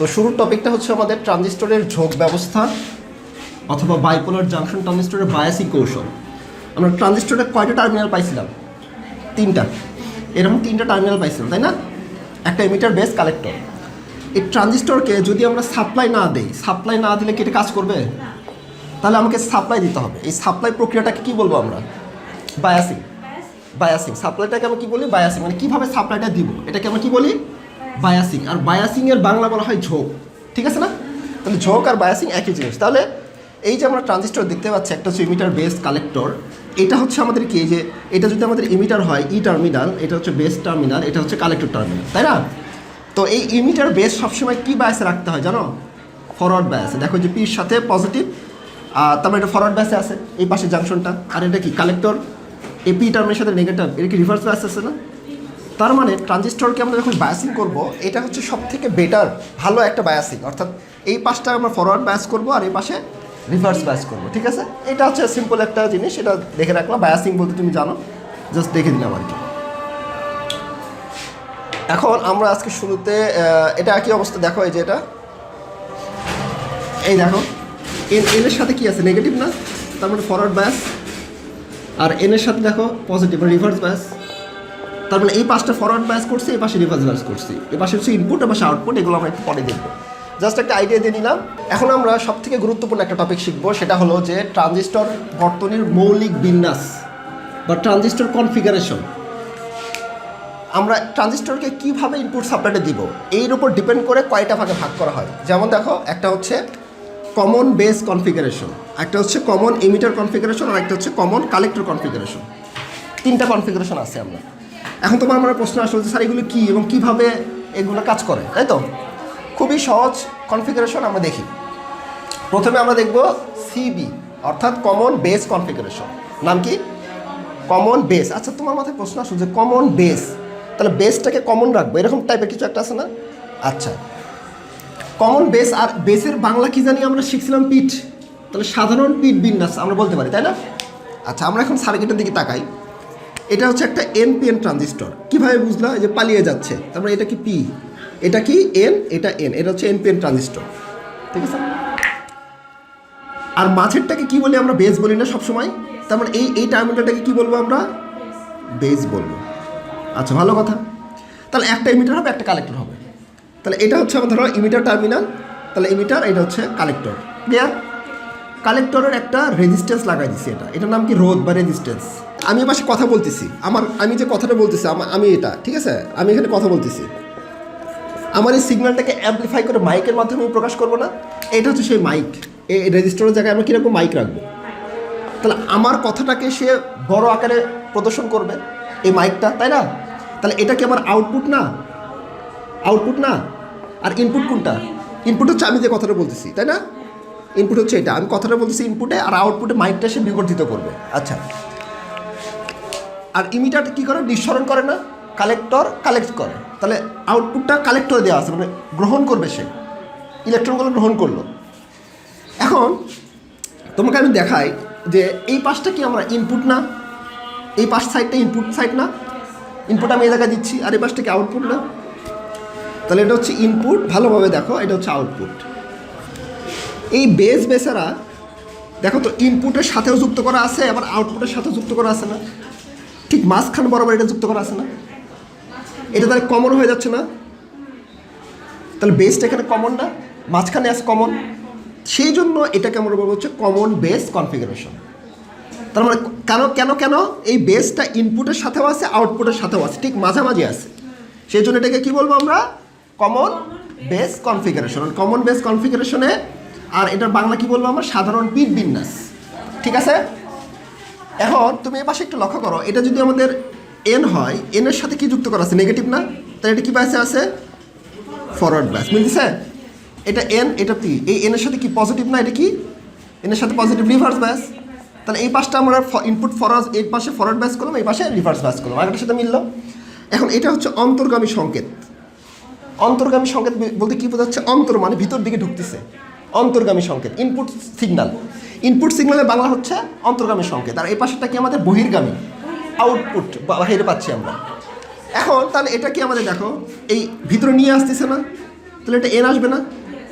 তো শুরুর টপিকটা হচ্ছে আমাদের ট্রানজিস্টরের ঝোঁক ব্যবস্থা অথবা বাইপোলার জাংশন ট্রানজিস্টরের বায়াসিং কৌশল। আমরা ট্রানজিস্টরের কয়টা টার্মিনাল পাইছিলাম? তিনটা। এরকম তিনটা টার্মিনাল পাইছিলাম, তাই না? একটা এমিটার বেস কালেক্টর এই ট্রানজিস্টরকে যদি আমরা সাপ্লাই না দেই সাপ্লাই না দিলে কি এটা কাজ করবে? তাহলে আমাকে সাপ্লাই দিতে হবে। এই সাপ্লাই প্রক্রিয়াটাকে কি বলব আমরা? বায়াসিং বায়াসিং সাপ্লাইটাকে আমরা কি বলি? বায়াসিং মানে কীভাবে সাপ্লাইটা দিব? এটাকে আমরা কি বলি? বায়াসিং আর বায়াসিং এর বাংলা বলা হয় ঝোঁক, ঠিক আছে না? তাহলে ঝোঁক আর বায়াসিং একই জিনিস। তাহলে এই যে আমরা ট্রানজিস্টর দেখতে পাচ্ছি, একটা হচ্ছে ইমিটার বেস কালেক্টর এটা হচ্ছে আমাদের কি যে এটা যদি আমাদের ইমিটার হয় ই টার্মিনাল এটা হচ্ছে বেস টার্মিনাল এটা হচ্ছে কালেক্টর টার্মিনাল তাই না? তো এই ইমিটার বেস সবসময় কি বায়াসে রাখতে হয় জানো? ফরওয়ার্ড বায়াসে দেখো যে পির সাথে পজিটিভ আর তারপরে এটা ফরওয়ার্ড বায়াসে আছে, এই পাশে জাংশনটা আর এটা কি কালেক্টর এই পি টার্মের সাথে নেগেটিভ এটা কি রিভার্স বায়াস আছে না? তার মানে ট্রানজিস্টরকে আমরা যখন বায়াসিং করব, এটা হচ্ছে সব থেকে বেটার ভালো একটা বায়াসিং অর্থাৎ এই পাশটা আমরা ফরওয়ার্ড বায়াস করব আর এই পাশে রিভার্স বায়াস করব, ঠিক আছে? এটা হচ্ছে সিম্পল একটা জিনিস, এটা দেখে রাখলাম। বায়াসিং বলতে তুমি জানো জাস্ট দেখে দিলাম আর কি। এখন আমরা আজকে শুরুতে এটা কি অবস্থা? দেখো এই যে এটা। এই দেখো। এন এন এর সাথে কি আছে? নেগেটিভ না? তার মানে ফরওয়ার্ড বায়াস আর এন এর সাথে দেখো পজিটিভ রিভার্স বায়াস তার মানে এই পাশটা ফরওয়ার্ড বায়াস করছি, এই পাশে রিভার্স বায়াস করছি। এই পাশে হচ্ছে ইনপুট পাশে আউটপুট এগুলো আমরা একটু পরে দেখব। জাস্ট একটা আইডিয়া দিয়ে নিলাম। এখন আমরা সব থেকে গুরুত্বপূর্ণ একটা টপিক শিখব, সেটা হলো যে ট্রানজিস্টর বর্তনীর মৌলিক বিন্যাস বা ট্রানজিস্টর কনফিগারেশন আমরা ট্রানজিস্টরকে কীভাবে ইনপুট সাপ্লাইটা দিব, এর উপর ডিপেন্ড করে কয়টা ভাগে ভাগ করা হয়। যেমন দেখো, একটা হচ্ছে কমন বেস কনফিগারেশন একটা হচ্ছে কমন ইমিটার কনফিগারেশন আর একটা হচ্ছে কমন কালেক্টর কনফিগারেশন তিনটা কনফিগারেশন আছে আমরা। এখন তোমার আমার প্রশ্ন আসলে যে এগুলো কী এবং কীভাবে এগুলো কাজ করে? তাই তো? খুবই সহজ কনফিগারেশন আমরা দেখি। প্রথমে আমরা দেখব সিবি অর্থাৎ কমন বেস কনফিগারেশন নাম কি? কমন বেস আচ্ছা তোমার মাথায় প্রশ্ন আসলো যে কমন বেস তাহলে বেসটাকে কমন রাখব। এরকম টাইপের কিছু একটা আছে না? আচ্ছা। কমন বেস আর বেসের বাংলা কি জানি আমরা শিখছিলাম পিঠ? তাহলে সাধারণ পিঠ বিন্যাস আমরা বলতে পারি, তাই না? আচ্ছা আমরা এখন সার্কিটের দিকে তাকাই। এটা হচ্ছে একটা এনপিএন ট্রানজিস্টর কীভাবে বুঝলা? যে পালিয়ে যাচ্ছে। তারপরে এটা কি পি এটা কি এন এটা এন এটা হচ্ছে এনপিএন ট্রানজিস্টর ঠিক আছে? আর মাঝেরটাকে কি বলি আমরা? বেস বলি না সবসময়? তার মানে এই এই টার্মিনালটাকে কি বলব আমরা? বেস বলব। আচ্ছা ভালো কথা। তাহলে একটা ইমিটার হবে, একটা কালেক্টর হবে। তাহলে এটা হচ্ছে আমার ধরো ইমিটার টার্মিনাল তাহলে ইমিটার এটা হচ্ছে কালেক্টর ক্লিয়ার কালেক্টরের একটা রেজিস্ট্যান্স লাগাই দিছি এটা। এটার নাম কি? রোধ বা রেজিস্ট্যান্স আমি পাশে কথা বলতেছি। আমার, আমি যে কথাটা বলতেছি, আমি এটা, ঠিক আছে? আমি এখানে কথা বলতেছি। আমার এই সিগন্যালটাকে অ্যাম্পলিফাই করে মাইকের মাধ্যমে প্রকাশ করব না। এটা হচ্ছে সেই মাইক এই রেজিস্টারের জায়গায় আমরা কীরকম মাইক রাখব? তাহলে আমার কথাটাকে সে বড় আকারে প্রদর্শন করবে, এই মাইকটা তাই না? তাহলে এটা কি আমার আউটপুট না? আউটপুট না? আর ইনপুট কোনটা? ইনপুট হচ্ছে আমি যে কথাটা বলতেছি, তাই না? ইনপুট হচ্ছে এটা। আমি কথাটা বলতেছি ইনপুটে আর আউটপুটে মাইকটা সে বিবর্ধিত করবে। আচ্ছা। আর ইমিটার কি করে? নিঃসরণ করে না, কালেক্টর কালেক্ট করে। তাহলে আউটপুটটা কালেক্টরে দেওয়া আছে মানে গ্রহণ করবে সে। ইলেকট্রনগুলো গ্রহণ করল। এখন তোমাকে আমি দেখাই যে এই পাশটা কি আমরা ইনপুট না? এই পাশ সাইডটা ইনপুট সাইড না? ইনপুট আমি এই জায়গায় দিচ্ছি, আর এই পাশটা কি আউটপুট না? তাহলে এটা হচ্ছে ইনপুট ভালোভাবে দেখো, এটা হচ্ছে আউটপুট এই বেস বেসারা দেখো তো ইনপুটের সাথেও যুক্ত করা আছে, আবার আউটপুটের সাথেও যুক্ত করা আছে না? ঠিক মাঝখান বরাবর এটা যুক্ত করা আছে না? এটা তাহলে কমন হয়ে যাচ্ছে না? তাহলে বেসটা এখানে কমন না? মাঝখানে আছে কমন সেই জন্য এটাকে আমরা বলব হচ্ছে কমন বেস কনফিগারেশন তার মানে কেন কেন কেন? এই বেসটা ইনপুটের সাথেও আছে আউটপুটের সাথেও আছে, ঠিক মাঝামাঝি আছে। সেই জন্য এটাকে কি বলব আমরা? Common base configuration common base কনফিগারেশনে আর এটার বাংলা কি বলব আমরা? সাধারণ পিট বিন্যাস। ঠিক আছে? এখন তুমি এ পাশে একটু লক্ষ্য করো, এটা যদি আমাদের এন হয় এন এর সাথে কি যুক্ত করা আছে? নেগেটিভ না? তাহলে এটা কি পাশে আছে? ফরওয়ার্ড ব্যাস মিলছে এটা এন এটা পি এই এন এর সাথে কি পজিটিভ না, এটা কি? এন এর সাথে পজিটিভ রিভার্স ব্যাস তাহলে এই পাশটা আমরা ইনপুট ফরওয়ার্ড এই পাশে ফরওয়ার্ড ব্যাস করলাম, এই পাশে রিভার্স ব্যাস করলাম। আগেটার সাথে মিললো। এখন এটা হচ্ছে অন্তর্গামী সংকেত। অন্তর্গামী সংকেত বলতে কি বোঝাচ্ছে? অন্তর মানে ভিতর দিকে ঢুকতেছে। অন্তর্গামী সংকেত ইনপুট সিগন্যাল ইনপুট সিগন্যালের বাংলা হচ্ছে অন্তর্গামী সংকেত, আর এই পাশেরটা কি আমাদের বহির্গামী? আউটপুট বাহিরে পাচ্ছি আমরা। এখন তাহলে এটা কি আমাদের দেখো, এই ভিতরে নিয়ে আসতেছে না? তাহলে এটা এন আসবে না?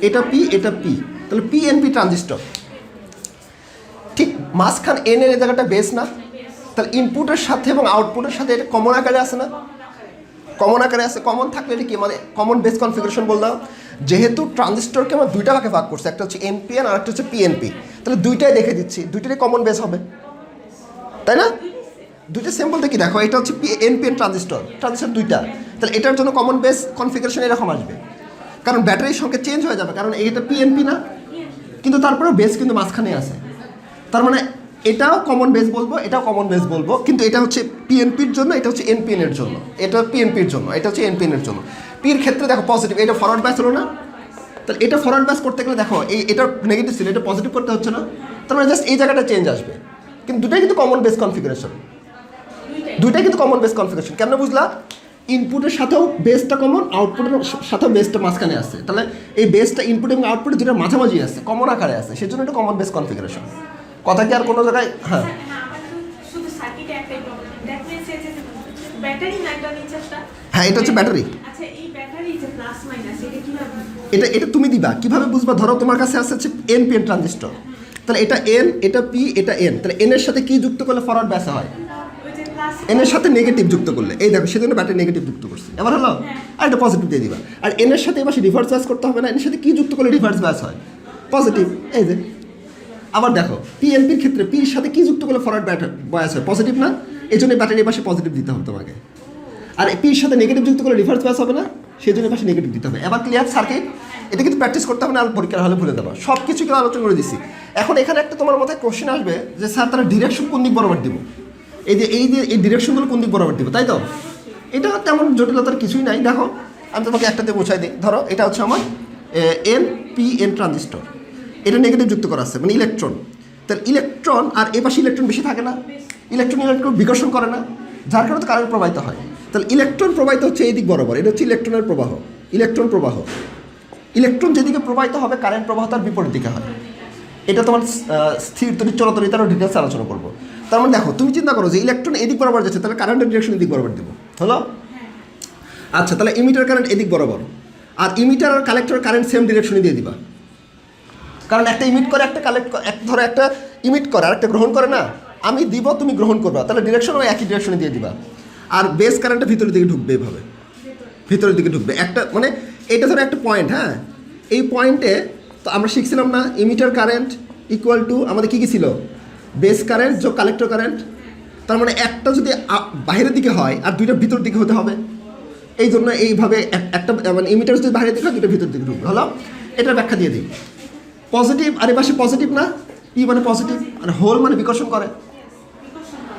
এটা পি এটা পি তাহলে পি এন পি ট্রানজিস্টর ঠিক মাঝখান এন এর জায়গাটা বেস না। তাহলে ইনপুটের সাথে এবং আউটপুটের সাথে এটা কমন আকারে আসে না? কমন আকারে আছে কমন থাকলে এটা কি মানে কমন বেস কনফিগারেশন বললাম যেহেতু ট্রানজিস্টরকে আমরা দুইটা ভাগে ভাগ করছি, একটা হচ্ছে এনপিএন আর একটা হচ্ছে পিএনপি তাহলে দুইটাই দেখে দিচ্ছি, দুইটারই কমন বেস হবে। তাই না? দুইটা সেম বলতে কি দেখো, এটা হচ্ছে এনপিএন ট্রানজিস্টর ট্রানজিস্টর দুইটা। তাহলে এটার জন্য কমন বেস কনফিগারেশন এরকম আসবে। কারণ ব্যাটারির সঙ্গে চেঞ্জ হয়ে যাবে, কারণ এইটা পিএনপি না। কিন্তু তারপরেও বেস কিন্তু মাঝখানে আছে। তার মানে এটাও কমন বেস বলব, এটাও কমন বেস বলব, কিন্তু এটা হচ্ছে পিএনপির জন্য, এটা হচ্ছে এনপিএন এর জন্য। এটা পিএনপির জন্য, এটা হচ্ছে এনপিএন এর জন্য। পির ক্ষেত্রে দেখো পজিটিভ এটা ফরওয়ার্ড ব্যাস হলো না। তাহলে এটা ফরওয়ার্ড ব্যাস করতে গেলে দেখো, এই এটা নেগেটিভ ছিল, এটা পজিটিভ করতে হচ্ছে না। তার মানে জাস্ট এই জায়গাটা চেঞ্জ আসবে। কিন্তু দুটাই কিন্তু কমন বেস কনফিগারেশন দুইটাই কিন্তু কমন বেস কনফিগারেশন কেন বুঝলা? ইনপুটের সাথেও বেসটা কমন আউটপুটের সাথেও বেসটা মাঝখানে আছে। তাহলে এই বেসটা ইনপুট এবং আউটপুট দুটো মাঝামাঝি আছে কমন আকারে আছে। সেজন্য এটা কমন বেস কনফিগারেশন কথা কি আর কোনো জায়গায়? হ্যাঁ। হ্যাঁ, এটা হ্যাঁ এটা হচ্ছে ব্যাটারি আচ্ছা এটা এটা তুমি দিবা। কীভাবে বুঝবা? ধরো তোমার কাছে আছে হচ্ছে এন পি এন ট্রানজিস্টর তাহলে এটা এন এটা পি এটা এন তাহলে এন এর সাথে কি যুক্ত করলে ফরওয়ার্ড ব্যাসা হয়? এন এর সাথে নেগেটিভ যুক্ত করলে। এই দেখো সেজন্য ব্যাটারি নেগেটিভ যুক্ত করছি। এবার হলো আর এটা পজিটিভ দিয়ে দিবা। আর এন এর সাথে এবার রিভার্স ব্যাস করতে হবে না। এর সাথে কি যুক্ত করলে রিভার্স ব্যাস হয়? পজিটিভ এই যে আবার দেখো পিএনপির ক্ষেত্রে পির সাথে কি যুক্ত করলে ফরওয়ার্ড ব্যাস হয়? পজিটিভ না? এই জন্য ব্যাটারির পাশে পজিটিভ দিতে হবে তোমাকে। আর পির সাথে নেগেটিভ যুক্ত করলে রিভার্স ব্যাস হবে না? সেই জন্য পাশে নেগেটিভ দিতে হবে। এবার ক্লিয়ার সার্কিট এটা কিন্তু প্র্যাকটিস করতে হবে না আর পরীক্ষার হলে ভুলে দেবো সব কিছু কিন্তু আলোচনা করে দিচ্ছি এখন এখানে একটা তোমার মাথায় কোশ্চেন আসবে যে, স্যার, তারা ডিরেকশন কোন দিক বরাবর দিব? এই যে এই যে, এই ডিরেকশনগুলো কোন দিক বরাবর দিব, তাই তো? এটা তেমন জটিলতার কিছুই নাই। দেখো, আমি তোমাকে একটাতে বোঝাই দিই। ধরো, এটা হচ্ছে আমার এন পি এন ট্রানজিস্টর এটা নেগেটিভ যুক্ত করা আছে মানে ইলেকট্রন তাহলে ইলেকট্রন আর এ পাশে ইলেকট্রন বেশি থাকে না। ইলেকট্রন ইলেকট্রন বিকর্ষণ করে না, যার কারণে কারেন্ট প্রবাহিত হয়। তাহলে ইলেকট্রন প্রবাহিত হচ্ছে এই দিক বরাবর, এটা হচ্ছে ইলেকট্রনের প্রবাহ ইলেকট্রন প্রবাহ। ইলেকট্রন যেদিকে প্রবাহিত হবে কারেন্ট প্রবাহ তার বিপরীত দিকে হয়। এটা তোমার স্থির তরি চলতরিতারও ডিটেলস আলোচনা করব। তার মানে দেখো, তুমি চিন্তা করো যে ইলেকট্রন এদিক বরাবর যাচ্ছে, তাহলে কারেন্টের ডিরেকশন এদিক বরাবর দেবো। হলো? আচ্ছা তাহলে ইমিটার কারেন্ট এদিক বরাবর। আর ইমিটার আর কালেক্টর কারেন্ট সেম ডিরেকশনে দিয়ে দিবা। কারণ একটা ইমিট করে, একটা কালেক্ট এক, ধরো একটা ইমিট করে আর একটা গ্রহণ করে না। আমি দিব, তুমি গ্রহণ করবা। তাহলে ডিরেকশন ওই একই ডিরেকশনে দিয়ে দিবা। আর বেস কারেন্টটা ভিতরের দিকে ঢুকবে এভাবে। ভিতরের দিকে ঢুকবে। একটা মানে এটা ধরো একটা পয়েন্ট হ্যাঁ? এই পয়েন্টে তো আমরা শিখছিলাম না ইমিটার কারেন্ট ইকুয়াল টু আমাদের কী কী ছিল? বেস কারেন্ট যোগ কালেক্টর কারেন্ট তার মানে একটা যদি বাইরের দিকে হয়, আর দুইটা ভিতর দিকে হতে হবে। এই জন্য এইভাবে একটা মানে ইমিটার যদি বাইরের দিকে হয় দুটো ভিতর দিকে ঢুকবে। হলো? এটার ব্যাখ্যা দিয়ে দিই। পজিটিভ আর এ পাশে পজিটিভ না? পি মানে পজিটিভ আর হোল মানে বিকর্ষণ করে।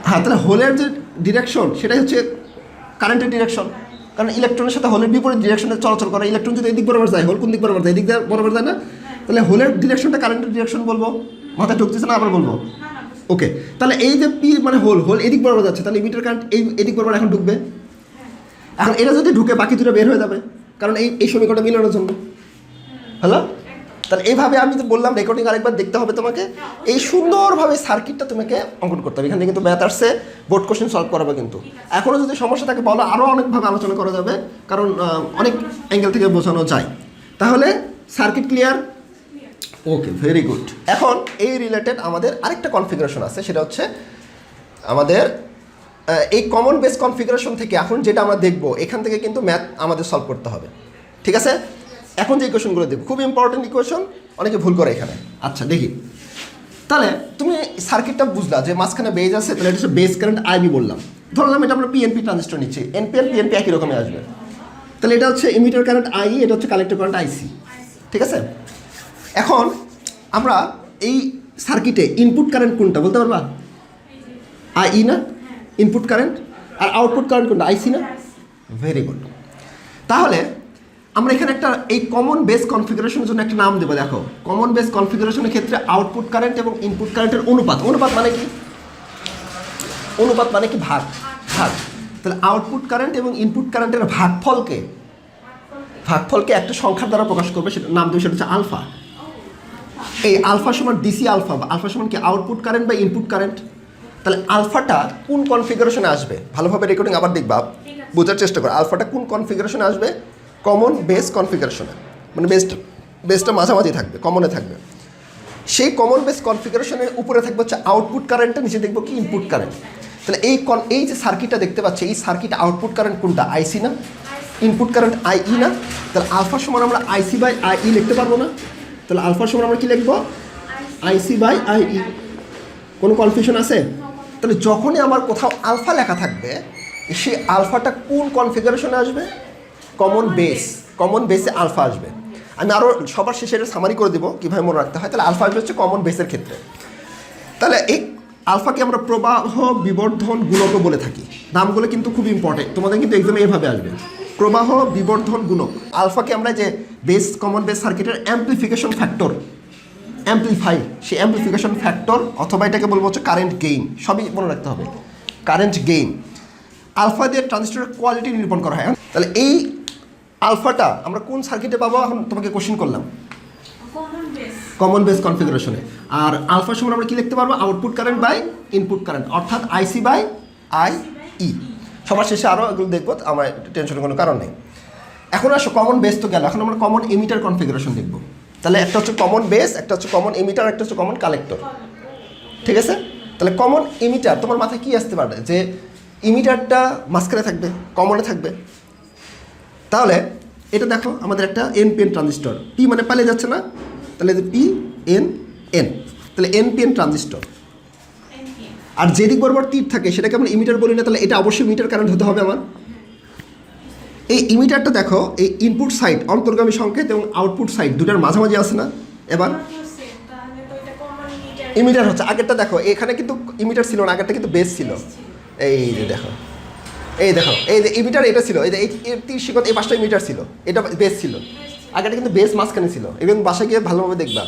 হ্যাঁ তাহলে হোলের যে ডিরেকশন সেটাই হচ্ছে কারেন্টের ডিরেকশন কারণ ইলেকট্রনের সাথে হোলের বিপরীত ডিরেকশনে চলাচল করে। ইলেকট্রন যদি এদিক বরাবর যায় হোল কোন দিক বরাবর যায় এদিক বরাবর যায় না? তাহলে হোলের ডিরেকশনটা কারেন্টের ডিরেকশন বলব? মাথায় ঢুকতেছে না আবার বলব? ওকে তাহলে এই যে পি মানে হোল হোল এদিক বরাবর যাচ্ছে তাহলে ইমিটার কারেন্ট এই এদিক বরাবর এখন ঢুকবে? এখন এটা যদি ঢুকে বাকি দুটো বের হয়ে যাবে। কারণ এই এই সমীকরণটা মিলানোর জন্য। হ্যালো তাহলে এইভাবে আমি তো বললাম রেকর্ডিং আরেকবার দেখতে হবে তোমাকে। এই সুন্দরভাবে সার্কিটটা তোমাকে অঙ্কন করতে হবে। এখান কিন্তু ম্যাথ বোর্ড কোশ্চেন সলভ করাবে কিন্তু। এখনও যদি সমস্যা থাকে বলো আরও অনেকভাবে আলোচনা করা যাবে, কারণ অনেক অ্যাঙ্গেল থেকে বোঝানো যায়। তাহলে circuit clear okay very good এখন এই রিলেটেড আমাদের আরেকটা কনফিগারেশন আছে, সেটা হচ্ছে আমাদের এই কমন বেস কনফিগারেশন থেকে এখন যেটা আমরা দেখব, এখান থেকে কিন্তু ম্যাথ আমাদের সলভ করতে হবে। ঠিক আছে? এখন যে ইকুয়েশনগুলো দেখব, খুব ইম্পর্টেন্ট ইকুয়েশন অনেকে ভুল করে এখানে। আচ্ছা দেখি। তাহলে তুমি সার্কিটটা বুঝলা যে মাঝখানে বেজ আছে, তাহলে এটা হচ্ছে বেস কারেন্ট আইবি বললাম। ধরলাম এটা আমরা পিএনপি ট্রানজিস্টর নিচ্ছি। এনপিএন পিএনপি একই রকমই আসবে। তাহলে এটা হচ্ছে ইমিটার কারেন্ট আই এটা হচ্ছে কালেক্টর কারেন্ট আইসি ঠিক আছে? এখন আমরা এই সার্কিটে ইনপুট কারেন্ট কোনটা, বলতে পারবা? আই ই না? ইনপুট কারেন্ট আর আউটপুট কারেন্ট কোনটা আইসি না? ভেরি গুড তাহলে আমরা এখানে একটা, এই কমন বেস কনফিগারেশনের জন্য একটা নাম দেবো, দেখো। কমন বেস কনফিগারেশনের ক্ষেত্রে আউটপুট কারেন্ট এবং ইনপুট কারেন্টের অনুপাত। অনুপাত মানে কি? অনুপাত মানে কি? ভাগ। ভাগ। তাহলে আউটপুট কারেন্ট এবং ইনপুট কারেন্টের ভাগফলকে ভাগফলকে একটা সংখ্যার দ্বারা প্রকাশ করবে সেটা নাম দেবে, সেটা হচ্ছে আলফা এই আলফা সমান ডিসি আলফা বা আলফা সমান কি? আউটপুট কারেন্ট বা ইনপুট কারেন্ট তাহলে আলফাটা কোন কনফিগারেশনে আসবে? ভালোভাবে রেকর্ডিং আবার দেখবা, বোঝার চেষ্টা করো আলফাটা কোন কনফিগারেশনে আসবে? কমন বেস কনফিগারেশনে মানে বেস্ট বেসটা মাঝামাঝি থাকবে কমনে থাকবে। সেই কমন বেস কনফিগারেশনের উপরে থাকবে হচ্ছে আউটপুট কারেন্টটা নিচে দেখব কি ইনপুট কারেন্ট তাহলে এই কন এই যে সার্কিটটা দেখতে পাচ্ছি, এই সার্কিট আউটপুট কারেন্ট কোনটা? আইসি না? ইনপুট কারেন্ট আইই না? তাহলে আলফার সমান আমরা আইসি বাই আইই লিখতে পারব না। তাহলে আলফার সমান আমরা কি লিখব? আইসি বাই আইই কোনো কনফিউশন আছে? তাহলে যখনই আমার কোথাও আলফা লেখা থাকবে, সেই আলফাটা কোন কনফিগারেশনে আসবে? কমন বেস কমন বেসে আলফা আসবে। আমি আরও সবার শেষে এটা সামারি করে দেবো কীভাবে মনে রাখতে হয়। তাহলে আলফা আসবে হচ্ছে কমন বেসের ক্ষেত্রে। তাহলে এই আলফাকে আমরা প্রবাহ বিবর্ধন গুণকও বলে থাকি। নামগুলো কিন্তু খুব ইম্পর্টেন্ট তোমাদের কিন্তু এক্সামে এভাবে আসবে। প্রবাহ বিবর্ধন গুণক। আলফাকে আমরা যে বেস কমন বেস সার্কিটের অ্যাম্পলিফিকেশন ফ্যাক্টর অ্যাম্পলিফাই সেই অ্যাম্পলিফিকেশন ফ্যাক্টর অথবা এটাকে বলব হচ্ছে কারেন্ট গেইন সবই মনে রাখতে হবে। কারেন্ট গেইন আলফা দিয়ে ট্রানজিস্টরের কোয়ালিটি নিরূপণ করা হয়। তাহলে এই আলফাটা আমরা কোন সার্কিটে পাবো? এখন তোমাকে কোশ্চিন করলাম। কমন বেস কনফিগারেশনে আর আলফা সমান আমরা কি লিখতে পারব? Output current by input current অর্থাৎ আইসি বাই আই ই সবার শেষে আরও এগুলো দেখব আমার টেনশনের কোনো কারণ নেই। এখন আসো কমন বেস তো গেল। এখন আমরা কমন এমিটার কনফিগারেশন দেখব। তাহলে একটা হচ্ছে কমন বেস একটা হচ্ছে কমন এমিটার একটা হচ্ছে কমন কালেক্টর ঠিক আছে? তাহলে কমন এমিটার তোমার মাথায় কি আসতে পারে যে ইমিটারটা মাঝখানে থাকবে কমনে থাকবে। তাহলে এটা দেখো আমাদের একটা N P N transistor P মানে পালিয়ে যাচ্ছে না? তাহলে পি এন এন তাহলে এন পি এন ট্রানজিস্টর আর যেদিক বরাবর তীর থাকে, সেটাকে আমরা ইমিটার বলি না, তাহলে এটা অবশ্যই মিটার কারেন্ট হতে হবে আমার। এই ইমিটারটা দেখো, এই ইনপুট সাইড অন্তর্গামী সংকেত এবং আউটপুট সাইড দুটার মাঝামাঝি আছে না? এবার ইমিটার হচ্ছে। আগেরটা দেখো, এখানে কিন্তু ইমিটার ছিল না, আগেরটা কিন্তু বেস ছিল। এই দেখো। এই দেখো, এই যে ইমিটার এটা ছিল, এই যে এই এর তীর শিকত এই পাঁচটা মিটার ছিল, এটা বেস ছিল। আগেটা কিন্তু বেস মাঝখানে ছিল এবং বাসায় গিয়ে ভালোভাবে দেখবা।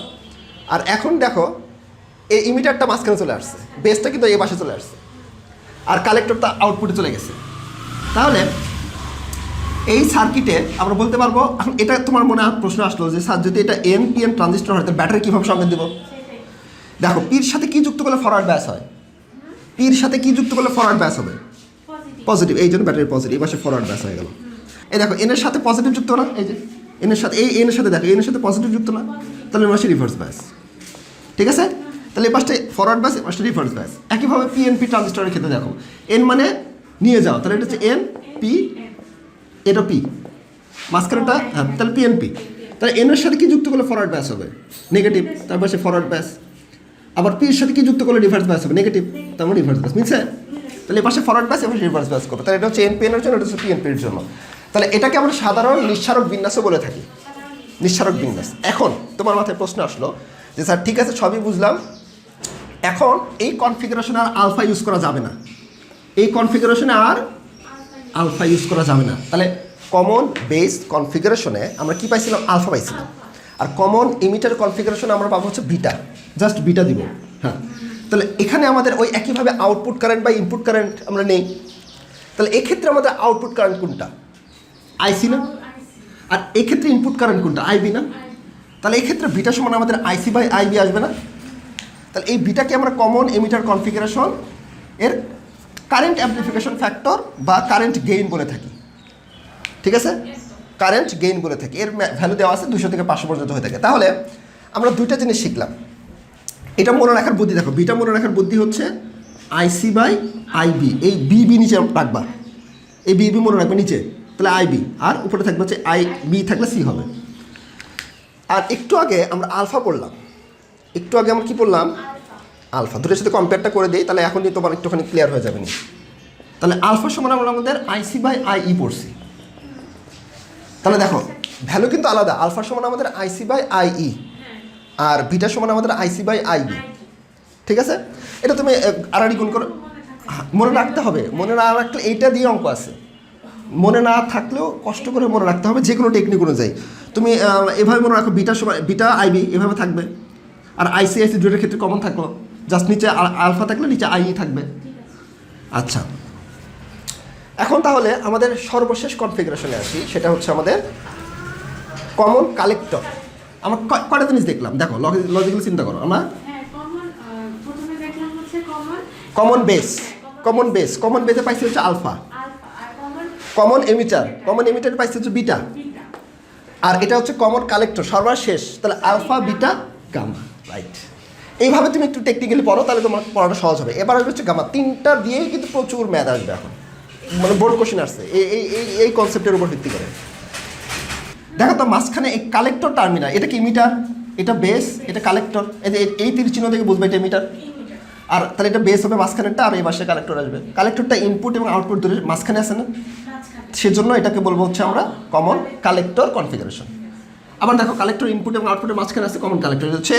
আর এখন দেখো, এই ইমিটারটা মাঝখানে চলে আসছে বেসটা কিন্তু এই পাশে চলে আসছে। আর কালেক্টরটা আউটপুটে চলে গেছে। তাহলে, এই সার্কিটে আমরা বলতে পারব, এখন এটা তোমার মনে প্রশ্ন আসলো যে স্যার যদি এটা এন পি এন ট্রানজিস্টর হয়, তাহলে ব্যাটারি কীভাবে সঙ্গে দেবো? দেখো পির সাথে কী যুক্ত করলে ফরওয়ার্ড ব্যাস হয়? পির সাথে কী যুক্ত করলে ফরওয়ার্ড ব্যাস হবে? পজিটিভ এই জন্য ব্যাটারি পজিটিভ এই পাশে ফরওয়ার্ড ব্যাস হয়ে গেল। এই দেখো এনের সাথে পজিটিভ যুক্ত না? এই যে এনের সাথে, এই এনের সাথে দেখো এনের সাথে পজিটিভ যুক্ত না? তাহলে পাশে রিভার্স ব্যাস ঠিক আছে? তাহলে এই পাশটা ফরওয়ার্ড ব্যাস এই পাশটা রিভার্স ব্যাস একইভাবে পিএনপি ট্রানজিস্টরের ক্ষেত্রে দেখো এন মানে নিয়ে যাও, তাহলে এটা হচ্ছে এন পি এটা পি মাঝখানেটা হ্যাঁ তাহলে পিএনপি তাহলে এনের সাথে কি যুক্ত করলে ফরওয়ার্ড ব্যাস হবে? নেগেটিভ তার পাশে ফরওয়ার্ড ব্যাস আবার পির সাথে কি যুক্ত করলে রিভার্স ব্যাস হবে? নেগেটিভ তারপর রিভার্স ব্যাস মিলছে? তাহলে পাশে ফরওয়ার্ড ব্যাস এবার রিভার্স ব্যাস করবে। তাহলে এটা হচ্ছে এন এর জন্য, এটা হচ্ছে পিএনপির জন্য। তাহলে এটাকে আমরা সাধারণ নিঃসারক বিন্যাসও বলে থাকি। নিঃসারক বিন্যাস। এখন তোমার মাথায় প্রশ্ন আসলো যে, স্যার, ঠিক আছে, সবই বুঝলাম। এখন এই কনফিগারেশনে আর আলফা ইউজ করা যাবে না। এই কনফিগারেশনে আর আলফা ইউজ করা যাবে না। তাহলে কমন বেস কনফিগারেশনে আমরা কি পাইছিলাম? আলফা পাইছিলাম। আর কমন ইমিটার কনফিগারেশনে আমরা পাবো হচ্ছে বিটা জাস্ট বিটা দিব। হ্যাঁ। তাহলে এখানে আমাদের ওই একইভাবে আউটপুট কারেন্ট বা ইনপুট কারেন্ট আমরা নেই। তাহলে এক্ষেত্রে আমাদের আউটপুট কারেন্ট কোনটা? আইসি না? আর এক্ষেত্রে ইনপুট কারেন্ট কোনটা? আইবি না? তাহলে এক্ষেত্রে বিটা সমান আমাদের আইসি বাই আইবি আসবে না? তাহলে এই বিটাকে আমরা কমন এমিটার কনফিগারেশন এর কারেন্ট অ্যাম্পলিফিকেশন ফ্যাক্টর বা কারেন্ট গেইন বলে থাকি। ঠিক আছে? কারেন্ট গেইন বলে থাকি। এর ভ্যালু দেওয়া আছে দুশো থেকে পাঁচশো পর্যন্ত হয়ে থাকে। তাহলে আমরা দুইটা জিনিস শিখলাম। এটা মনে রাখার বুদ্ধি দেখো, বিটা মনে রাখার বুদ্ধি হচ্ছে আইসি বাই আইবি এই বিবি নিচে রাখবা। এই বিবি মনে রাখবে নিচে, তাহলে আইবি আর উপরে থাকবে হচ্ছে আই বি থাকলে সি হবে। আর একটু আগে আমরা আলফা পড়লাম। একটু আগে আমরা কি পড়লাম? আলফা। দুটোর সাথে কম্পেয়ারটা করে দিই, তাহলে এখন তোমার একটুখানি ক্লিয়ার হয়ে যাবে নি। তাহলে আলফা সমান আমরা আমাদের আইসি বাই আই ই পড়ছি। তাহলে দেখো ভ্যালু কিন্তু আলাদা আলফা সমান আমাদের আইসি বাই আই ই আর বিটা সমান আমাদের আইসি বাই আই বি ঠিক আছে? এটা তুমি আড়াড়ি গুণ করো। মনে রাখতে হবে, মনে না রাখলে এইটা দিয়ে অঙ্ক আছে। মনে না থাকলেও কষ্ট করে মনে রাখতে হবে যে কোনো টেকনিক অনুযায়ী। তুমি এভাবে মনে রাখো বিটা সময় বিটা আইবি এভাবে থাকবে। আর আইসিআইসি দুটোর ক্ষেত্রে কমন থাকল। জাস্ট নিচে আল- আলফা থাকলে নিচে আই থাকবে। আচ্ছা। এখন তাহলে আমাদের সর্বশেষ কনফিগারেশনে আসি। সেটা হচ্ছে আমাদের কমন কালেক্টর আমরা ক- কয়টা জিনিস দেখলাম? দেখো লজিক্যাল চিন্তা করো। আমরা common base common base common বেসে পাইছি হচ্ছে alpha common emitter common emitter পাইছি হচ্ছে বিটা আর এটা হচ্ছে কমন কালেক্টর সর্বশেষ। তাহলে আলফা বিটা গামা রাইট এইভাবে তুমি একটু টেকনিক্যালি পড়ো তাহলে তোমার পড়াটা সহজ হবে। এবার হচ্ছে গামা তিনটা দিয়েই কিন্তু প্রচুর ম্যাথ আসবে এখন। মানে বোর্ড কোশ্চেন আসছে। এই এই এই কনসেপ্টের উপর ভিত্তি করে। দেখো তো মাঝখানে এই কালেক্টর টার্মিনাল এটা কি মিটার এটা বেস এটা কালেক্টর এই তীর চিহ্ন থেকে বুঝবে এটা মিটার আর তাহলে এটা বেস হবে মাঝখানেরটা আর এই পাশে কালেক্টর আসবে। কালেক্টরটা ইনপুট এবং আউটপুট ধরে মাঝখানে আছে না? সেজন্য এটাকে বলব হচ্ছে আমরা কমন কালেক্টর কনফিগারেশন আবার দেখো কালেক্টর ইনপুট এবং আউটপুটের মাঝখানে আছে কমন কালেক্টর হচ্ছে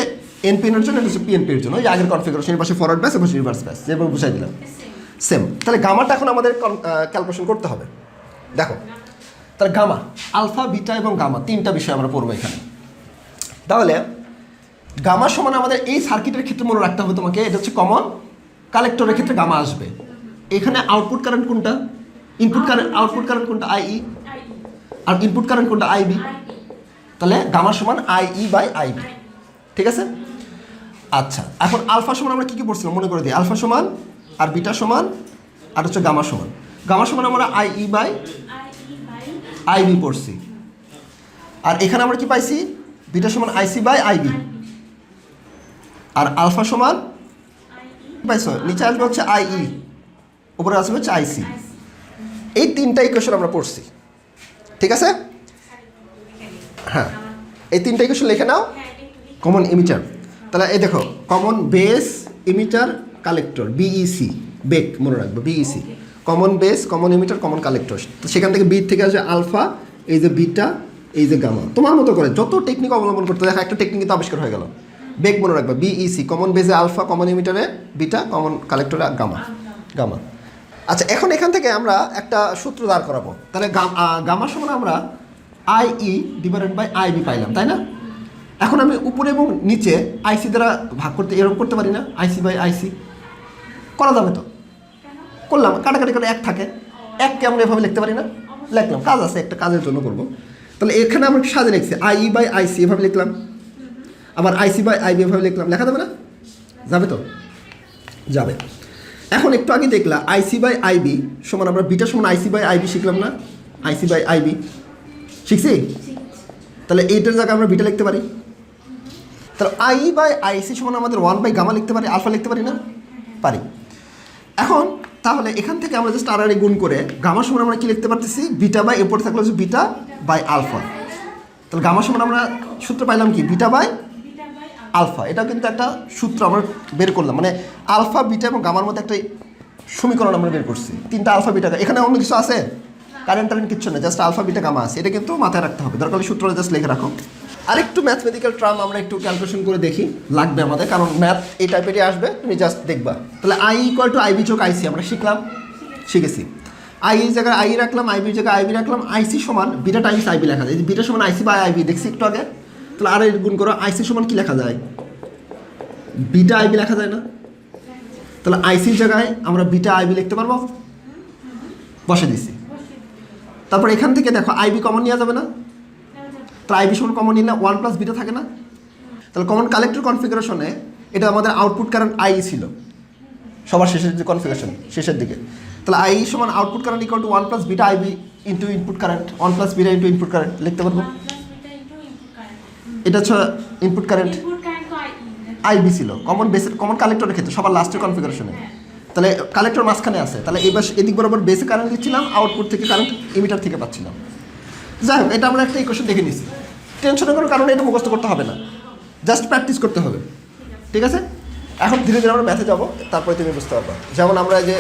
এনপিএনের জন্য এটা হচ্ছে পিএনপির জন্য। এই আগের কনফিগারেশন এর পাশে ফরওয়ার্ড ব্যাস এবং রিভার্স ব্যাস যেভাবে বুঝাই দিলাম। সেম তাহলে গামাটা এখন আমাদের ক্যালকুলেশন করতে হবে। দেখো তাহলে গামা, আলফা, বিটা এবং গামা, তিনটা বিষয় আমরা পড়ব এখানে। তাহলে, গামা সমান আমাদের এই সার্কিটের ক্ষেত্রে মনে রাখতে হবে তোমাকে, এটা হচ্ছে কমন কালেক্টরের ক্ষেত্রে গামা আসবে। এখানে আউটপুট কারেন্ট কোনটা? ইনপুট কারেন্ট আউটপুট কারেন্ট কোনটা? আইই আইই আর ইনপুট কারেন্ট কোনটা? আইবি তাহলে গামা সমান আইই বাই আইবি ঠিক আছে? আচ্ছা এখন আলফা সমান আমরা কি কি পড়ছিলাম? মনে করে দিই। আলফা সমান আর বিটা সমান আর হচ্ছে গামা সমান। গামা সমান আমরা আইই বাই বাই আইবি পড়ছি। আর এখানে আমরা কি পাইছি? বিটা সমান আইসি বাই আইবি। আর আলফা সমান পাইছো? নিচে আসবে হচ্ছে আইই। উপরে আসবে হচ্ছে আইসি। এই তিনটা ইকুয়েশন আমরা পড়ছি। ঠিক আছে? হ্যাঁ। এই তিনটা ইকুয়েশন লিখে নাও। কমন ইমিটার তাহলে এই দেখো common base emitter collector BEC BEC মনে রাখব BEC common base common emitter common collector তো সেখান থেকে বি থেকে আসবে আলফা এই যে বিটা এই যে গামা তোমার মতো করে যত টেকনিক অবলম্বন করতে দেখো একটা টেকনিক কিন্তু আবিষ্কার হয়ে গেল। বেক মনে রাখবে বিইসি কমন বেসে আলফা কমন ইমিটারে বিটা কমন কালেক্টরে গামা গামা আচ্ছা এখন এখান থেকে আমরা একটা সূত্র দাঁড় করাবো। তাহলে গাম- গামার সমান আমরা আইই ডিভাইডেড বাই আইবি পাইলাম, তাই না? এখন আমি উপরে এবং নিচে আইসি দ্বারা ভাগ করতে, এরকম করতে পারি না। আইসি বাই আইসি করা যাবে তো? করলাম, কাটাকাটি করে এক থাকে। এককে আমরা এভাবে লিখতে পারি না। লিখলাম, কাজ আছে, একটা কাজের জন্য করব। তাহলে এখানে আমরা সাজে লিখছি, আই বাই আইসি এভাবে লিখলাম। আবার আইসি বাই আইবি এভাবে লিখলাম, লেখা যাবে না? যাবে তো? যাবে। এখন একটু আগে দেখলা আইসি বাই আইবি সমান আমরা বিটা সমান আইসি বাই আইবি শিখলাম না? আইসি বাই আইবি শিখছি? তাহলে এইটার জায়গায় আমরা বিটা লিখতে পারি। তাহলে আই বাই আইসি সমান আমাদের ওয়ান বাই গামা লিখতে পারি, আলফা লিখতে পারি না? পারি। এখন তাহলে এখান থেকে আমরা জাস্ট আর গুণ করে গামার সমান আমরা কি লিখতে পারতেছি? বিটা বাই, এরপর থাকল হচ্ছে বিটা বাই আলফা। তাহলে গামার সমান আমরা সূত্র পাইলাম কি? Beta by alpha. এটা কিন্তু একটা সূত্র আমরা বের করলাম। মানে আলফা, বিটা এবং গামার মধ্যে একটা সমীকরণ আমরা বের করছি। তিনটা আলফা, বিটা এখানে অন্য কিছু আছে? কারেন্ট, টারেন্ট কিচ্ছু না জাস্ট আলফা, বিটা, গামা আছে। এটা কিন্তু মাথায় রাখতে হবে। দরকার সূত্রটা জাস্ট লিখে রাখো। আরেকটু ম্যাথমেটিক্যাল টার্ম আমরা একটু ক্যালকুলেশন করে দেখি, লাগবে আমাদের, কারণ ম্যাথ এই টাইপেরই আসবে, তুমি জাস্ট দেখবা। তাহলে আই ইকুয়াল টু আইবি চোখ আইসি আমরা শিখলাম, শিখেছি। আই এই জায়গায় আই রাখলাম আইবির জায়গায় আইবি রাখলাম আইসি সমান বিটা টাইমস আইবি লেখা যায়। বিটা সমান আইসি বাই আইবি দেখছি একটু আগে। তাহলে আর এর গুণ করো আইসি সমান কি লেখা যায়? বিটা আইবি লেখা যায় না? তাহলে আইসির জায়গায় আমরা বিটা আইবি লিখতে পারব। বসে দিছি তারপর এখান থেকে দেখো আইবি কমন নেওয়া যাবে না। সমান কমন নিলে ওয়ান প্লাস বিটা থাকে না। তাহলে কমন কালেক্টর কনফিগারেশনে এটা আমাদের আউটপুট কারেন্ট আই ছিল। সবার শেষের যে কনফিগারেশন শেষের দিকে। তাহলে আই সমান output current equal to one plus beta IB into input current one plus beta into input current লিখতে পারব? এটা হচ্ছে input current input current IB ছিল। কমন বেসের কমন কালেক্টরের ক্ষেত্রে সবার লাস্টের কনফিগারেশনে তাহলে কালেক্টর মাঝখানে আছে। তাহলে এবার এদিক বরাবর বেসে কারেন্ট দিচ্ছিলাম আউটপুট থেকে কারেন্ট ইমিটার থেকে পাচ্ছিলাম। যাই হোক, এটা আমরা একটা ইকুয়েশন দেখে নিছি টেনশনের কোনো কারণে এটা মুখস্থ করতে হবে না। জাস্ট প্র্যাকটিস করতে হবে। ঠিক আছে? এখন ধীরে ধীরে আমরা ম্যাথে যাব, তারপরে তুমি বুঝতে পারবা। যেমন আমরা যে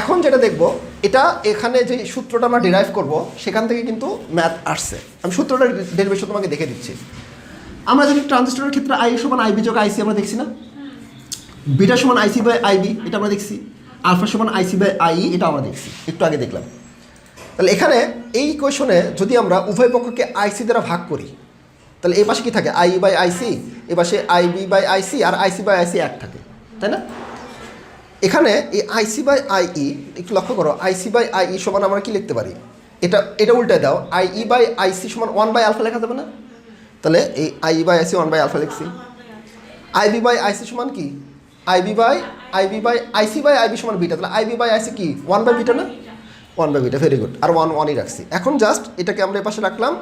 এখন যেটা দেখব, এটা এখানে যে সূত্রটা আমরা ডিরাইভ করব, সেখান থেকে কিন্তু ম্যাথ আসছে। আমি সূত্রটা ডেরিভেশন তোমাকে দেখে দিচ্ছি। আমরা যদি ট্রানজিস্টরের ক্ষেত্রে আই সমান আইবি যোগ আইসি আমরা দেখছি না? বিটা সমান আইসি বাই আইবি এটা আমরা দেখছি। আলফা সমান আইসি বাই আই এটা আমরা দেখছি। একটু আগে দেখলাম। তাহলে এখানে এই কোয়েশনে যদি আমরা উভয় পক্ষকে আইসি দ্বারা ভাগ করি তাহলে এই পাশে কি থাকে আই বাই আইসি এ পাশে আইবি বাই আইসি আর আইসি বাই আইসি এক থাকে তাই না এখানে এই আইসি বাই আইই একটু লক্ষ্য করো আইসি বাই আইই সমান আমরা কি লিখতে পারি এটা এটা উল্টে দাও আইই বাই আইসি সমান ওয়ান বাই আলফা লেখা যাবে না তাহলে এই I by IC one by alpha লিখছি আইবি বাই আইসি সমান কি IB by IB by IC by IB সমান বিটা তাহলে আইবি বাই আইসি কি ওয়ান বাই বিটা না one by beta very good R one ওয়ানই রাখছি। এখন জাস্ট এটাকে আমরা এপাশে রাখলাম।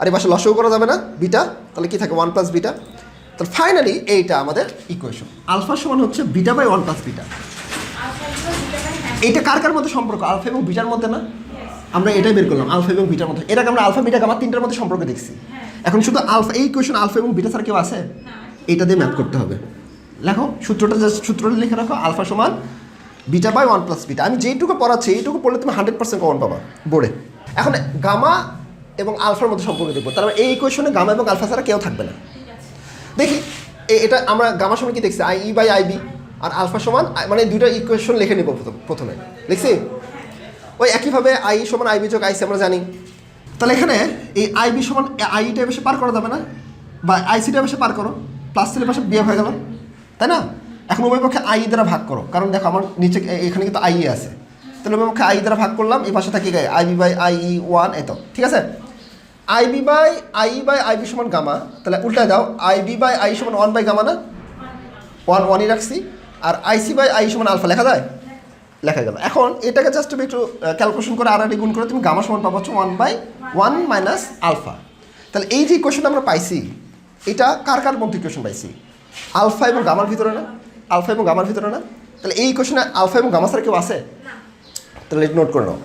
আর এই পাশে লসও করা যাবে না বিটা তাহলে কি থাকে? ওয়ান প্লাস বিটা তাহলে ফাইনালি এইটা আমাদের ইকুয়েশন আলফা সমান হচ্ছে beta by one plus beta এইটা কার কার মধ্যে সম্পর্ক? আলফা এবং বিটার মধ্যে না? আমরা এটাই বের করলাম আলফা এবং বিটার মধ্যে। এটাকে আমরা আলফা বিটা গামা তিনটার মধ্যে সম্পর্ক দেখছি। এখন শুধু আলফা এই কোয়েশন আলফা এবং বিটা ছাড়া কেউ আছে? না। এইটা দিয়ে ম্যাথ করতে হবে। লেখো সূত্রটা জাস্ট সূত্রটা লিখে রাখো আলফা সমান beta by one plus beta. আমি যেইটুকু পড়াচ্ছি, এইটুকু পড়লে তুমি হান্ড্রেড পার্সেন্ট কমন পাবা। বোর্ডে। এখন গামা এবং আলফার মধ্যে সম্পর্ক দেখব। তার মানে এই ইকুয়েশনে গামা এবং আলফা ছাড়া কেউ থাকবে না। দেখি এটা আমরা গামা সমান কি দেখছি? I, E by I B R alpha সমান মানে দুইটা ইকুয়েশন লিখে নিব প্রথম- লিখছি ওই একইভাবে আই সমান আই বি যোগ আইসি আমরা জানি। তাহলে এখানে এই আই বি সমান আইটা বেশি পার করা যাবে না? বা আইসিটা বেশি পার করো। প্লাস থ্রি পাশে বিয়ে হয়ে গেল। তাই না? এখন উভয় পক্ষে আই দ্বারা ভাগ করো। কারণ দেখো আমার নিচে এখানে কিন্তু আই আছে। তাহলে উভয় পক্ষে আই দ্বারা ভাগ করলাম, এই পাশে থাকি গায়ে? I B by I E one এত ঠিক আছে? I B by I by I B সমান গামা, তাহলে উল্টায় দাও, আই বি বাই আই সমান ওয়ান বাই গামা না? ওয়ান, ওয়ানই রাখছি, আর আইসি বাই আই সমান আলফা, লেখা যায়? লেখা গেল। এখন এটাকে জাস্ট তুমি একটু ক্যালকুলেশন করে আর গুণ করে তুমি গামা সমান পাবো one by one minus alpha তাহলে এই যে ইকুয়েশন আমরা পাইছি, এটা কার কার মধ্যে ইকুয়েশন পাইছি? আলফা এবং গামার ভিতরে না? আলফা এবং গামার ভিতরে না? তাহলে এই ইকুয়েশনে আলফা এবং গামা ছাড়া কেউ আছে? তাহলে নোট করে নাও।